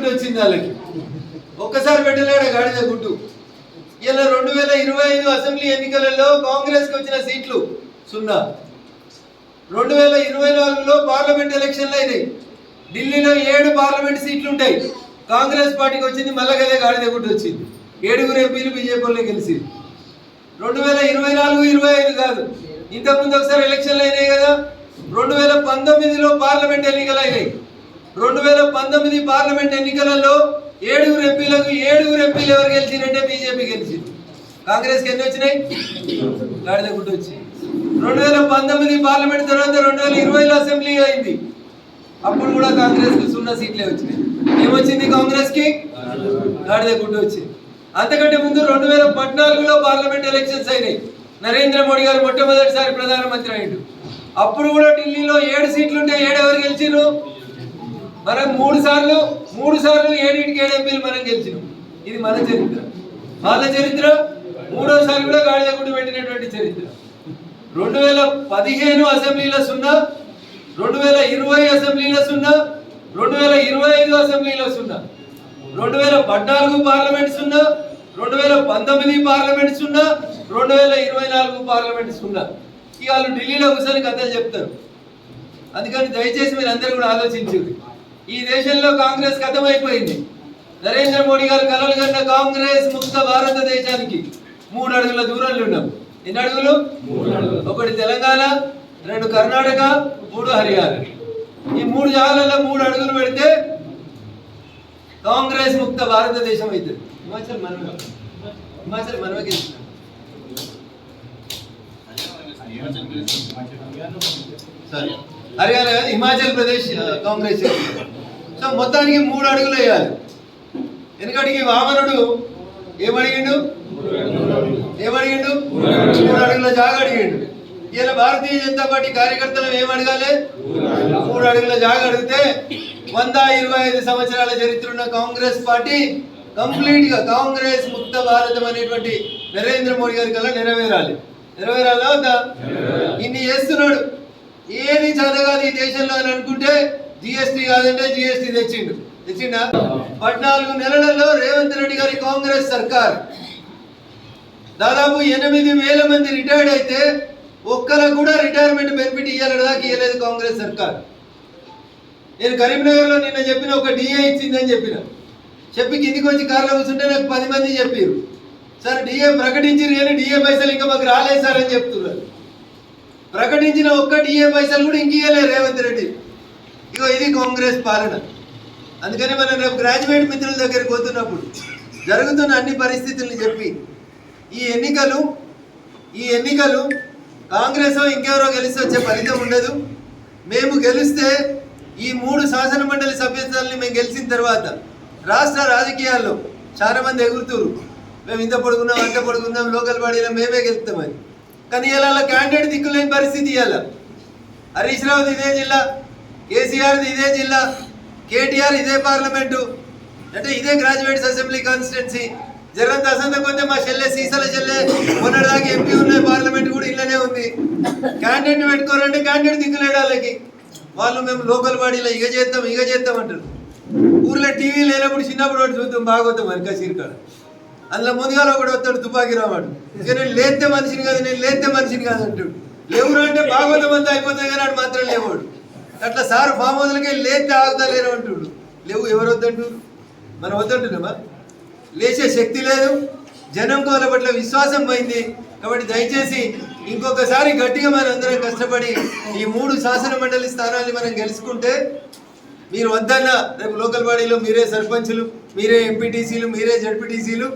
గుడ్డు వచ్చింది వాళ్ళకి. ఒక్కసారి పెట్టలేడు గాడిద గుడ్డు. ఇలా రెండు వేల ఇరవై ఐదు అసెంబ్లీ ఎన్నికలలో కాంగ్రెస్కి వచ్చిన సీట్లు సున్నా. రెండు వేల ఇరవై నాలుగులో పార్లమెంట్ ఎలక్షన్లు అయినాయి. ఢిల్లీలో ఏడు పార్లమెంట్ సీట్లు ఉంటాయి కాంగ్రెస్ పార్టీకి వచ్చింది మల్లగదే గాడిద గుడ్డు వచ్చింది. ఏడుగురు ఎంపీలు బీజేపీలో వాళ్ళే గెలిచింది రెండు వేల ఇరవై నాలుగు ఇరవై ఐదు కాదు. ఇంతకుముందు ఒకసారి ఎలక్షన్లు అయినాయి కదా. రెండు వేల పంతొమ్మిదిలో పార్లమెంట్ ఎన్నికలు అయినాయి. రెండు వేల పంతొమ్మిది పార్లమెంట్ ఎన్నికలలో ఏడుగురు ఎంపీలకు ఏడుగురు ఎంపీలు ఎవరు గెలిచిందంటే బీజేపీ గెలిచింది. కాంగ్రెస్కి ఎన్ని వచ్చినాయి? గాడిద గుడ్డు వచ్చి. రెండు వేల పంతొమ్మిది పార్లమెంట్ తర్వాత రెండు వేల ఇరవైలో అసెంబ్లీ అయింది. అప్పుడు కూడా కాంగ్రెస్కి సున్నా సీట్లే వచ్చినాయి. ఏమొచ్చింది కాంగ్రెస్కి? గాడిద గుడ్డు వచ్చింది అంతకంటే ముందు రెండు వేల పద్నాలుగులో పార్లమెంట్ ఎలక్షన్స్ అయినాయి. నరేంద్ర మోడీ గారు మొట్టమొదటిసారి ప్రధానమంత్రి అయ్యిండు. అప్పుడు కూడా ఢిల్లీలో ఏడు సీట్లు ఉంటే ఏడు గెలిచిరు మనం మూడు సార్లు మూడు సార్లు ఏడింటికి ఏడు ఎంపీలు మనం గెలిచినాం. ఇది మన చరిత్ర. వాళ్ళ చరిత్ర మూడోసారి కూడా గాడిద గుడ్డు పెట్టినటువంటి చరిత్ర. రెండు వేల పదిహేను అసెంబ్లీల సున్నా రెండు వేల ఇరవై అసెంబ్లీలో సున్నా రెండు వేల ఇరవై ఐదు అసెంబ్లీల సున్నా రెండు వేల పద్నాలుగు పార్లమెంట్ సున్నా రెండు వేల పంతొమ్మిది పార్లమెంట్ సున్నా రెండు వేల ఇరవై నాలుగు పార్లమెంట్ సున్నా. ఇక వాళ్ళు ఢిల్లీలో కూర్చొని కథలు చెప్తారు. అందుకని దయచేసి మీరు అందరూ కూడా ఆలోచించారు ఈ దేశంలో కాంగ్రెస్ అయిపోయింది నరేంద్ర మోడీ గారు కలలు కన్న కాంగ్రెస్ ముక్త భారతదేశానికి మూడు అడుగుల దూరంలో ఉన్నాం ఎన్ని అడుగులు? ఒకటి తెలంగాణ రెండు కర్ణాటక మూడు హర్యానా. ఈ మూడు జాగాలలో మూడు అడుగులు పెడితే కాంగ్రెస్ ముక్త భారతదేశం అవుతుంది హిమాచల్ మనమే హిమాచల్ మనమే హర్యానా హిమాచల్ ప్రదేశ్ కాంగ్రెస్. సో మొత్తానికి మూడు అడుగులు వేయాలి. ఎందుకంటే వామనుడు ఏమడిగిండు? ఏమడిగిండు? మూడు అడుగుల జాగా అడిగిండు. ఇలా భారతీయ జనతా పార్టీ కార్యకర్తలు ఏమడగాలి మూడు అడుగుల జాగా అడిగితే వంద ఇరవై ఐదు సంవత్సరాల చరిత్ర ఉన్న కాంగ్రెస్ పార్టీ కంప్లీట్గా కాంగ్రెస్ ముక్త భారతం అనేటువంటి నరేంద్ర మోడీ గారి కల్లా నెరవేరాలి. నెరవేరాలా వద్దా ఇన్ని చేస్తున్నాడు. ఏది చదగాలి ఈ దేశంలో అని అనుకుంటే జిఎస్టీ కాదంటే జిఎస్టీ తెచ్చిండు. తెచ్చిండా? పద్నాలుగు నెలలలో రేవంత్ రెడ్డి గారి కాంగ్రెస్ సర్కార్. దాదాపు ఎనిమిది వేల మంది రిటైర్డ్ అయితే ఒక్కరికి కూడా రిటైర్మెంట్ బెనిఫిట్ ఇవ్వాలని దాకా ఇవ్వలేదు కాంగ్రెస్ సర్కార్. నేను కరీంనగర్లో నిన్న చెప్పిన ఒక డిఏ ఇచ్చిందని చెప్పిన. చెప్పి కిందికి వచ్చి కారులో కూర్చుంటే నాకు పది మంది చెప్పారు సార్ డిఏ ప్రకటించారు కానీ డిఏ పైసలు ఇంకా మాకు రాలేదు సార్ అని చెప్తున్నారు. ప్రకటించిన ఒక్క డిఏ పైసలు కూడా ఇంక ఇవ్వలేదు రేవంత్ రెడ్డి. ఇగో ఇది కాంగ్రెస్ పాలన. అందుకని మనం రేపు గ్రాడ్యుయేట్ మిత్రుల దగ్గరికి పోతున్నప్పుడు జరుగుతున్న అన్ని పరిస్థితులను చెప్పి ఈ ఎన్నికలు ఈ ఎన్నికలు కాంగ్రెస్ ఇంకెవరో గెలిస్తే వచ్చే ఫలితం ఉండదు. మేము గెలిస్తే ఈ మూడు శాసన మండలి సభ్యత్వాలని మేము గెలిచిన తర్వాత రాష్ట్ర రాజకీయాల్లో చాలా మంది ఎగురుతురు. మేము ఇంత పడుకున్నాం అంత పడుకున్నాం లోకల్ బాడీలో మేమే గెలుస్తామని కానీ ఇలా క్యాండిడేట్ దిక్కులేని పరిస్థితి ఇవ్వాలి హరీష్ రావు ఇదే జిల్లా కేసీఆర్ది ఇదే జిల్లా కేటీఆర్ ఇదే పార్లమెంటు. అంటే ఇదే గ్రాడ్యుయేట్స్ అసెంబ్లీ కాన్స్టిట్యున్సీ. జగన్ దసంత కొంచెం మా చెల్లె సీసాల చెల్లె మొన్నటిదాకా ఎంపీ ఉన్న పార్లమెంట్ కూడా ఇళ్ళనే ఉంది. క్యాండిడేట్ పెట్టుకోరంటే క్యాండిడేట్ దిక్కులేడు వాళ్ళకి. వాళ్ళు మేము లోకల్ బాడీలో ఇక చేద్దాం ఇక చేద్దాం అంటారు ఊర్లో టీవీ లేనప్పుడు చిన్నప్పుడు ఒకటి చూద్దాం బాగోతాం మరి సీరికాడ అందులో ముందుగా ఒకటి వస్తాడు తుపాకీ రావాడు నేను లేతే మనిషిని కాదు నేను లేతే మనిషిని కాదు అంటాడు. లేవురు అంటే బాగోతాం అంతా అయిపోతాయి కానీ వాడు మాత్రం లేవాడు. అట్లా సార్ ఫామ్ హౌస్లకి లేతే ఆగుతా లేరు అంటుడు. లేవు ఎవరు వద్దంటు మనం వద్దంటున్నామా? లేచే శక్తి లేదు జనం కోల పట్ల విశ్వాసం పోయింది. కాబట్టి దయచేసి ఇంకొకసారి గట్టిగా మనం అందరం కష్టపడి ఈ మూడు శాసన మండలి స్థానాన్ని మనం గెలుచుకుంటే మీరు వద్దన్న రేపు లోకల్ బాడీలో మీరే సర్పంచ్లు మీరే ఎంపీటీసీలు మీరే జడ్పీటీసీలు.